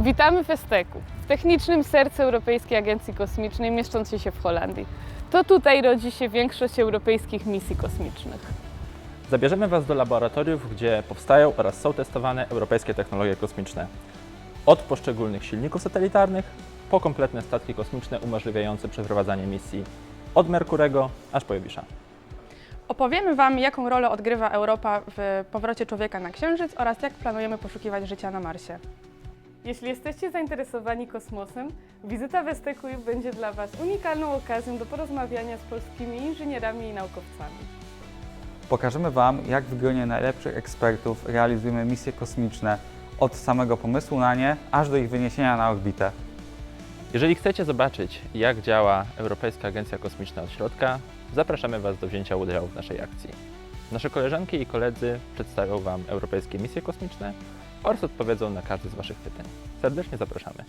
Witamy w Esteku, w technicznym sercu Europejskiej Agencji Kosmicznej mieszczącej się w Holandii. To tutaj rodzi się większość europejskich misji kosmicznych. Zabierzemy Was do laboratoriów, gdzie powstają oraz są testowane europejskie technologie kosmiczne. Od poszczególnych silników satelitarnych po kompletne statki kosmiczne umożliwiające przeprowadzanie misji od Merkurego aż po Jowisza. Opowiemy Wam, jaką rolę odgrywa Europa w powrocie człowieka na Księżyc oraz jak planujemy poszukiwać życia na Marsie. Jeśli jesteście zainteresowani kosmosem, wizyta w Esteku będzie dla Was unikalną okazją do porozmawiania z polskimi inżynierami i naukowcami. Pokażemy Wam, jak w gronie najlepszych ekspertów realizujemy misje kosmiczne od samego pomysłu na nie, aż do ich wyniesienia na orbitę. Jeżeli chcecie zobaczyć, jak działa Europejska Agencja Kosmiczna od środka, zapraszamy Was do wzięcia udziału w naszej akcji. Nasze koleżanki i koledzy przedstawią Wam europejskie misje kosmiczne oraz odpowiedzą na każde z Waszych pytań. Serdecznie zapraszamy.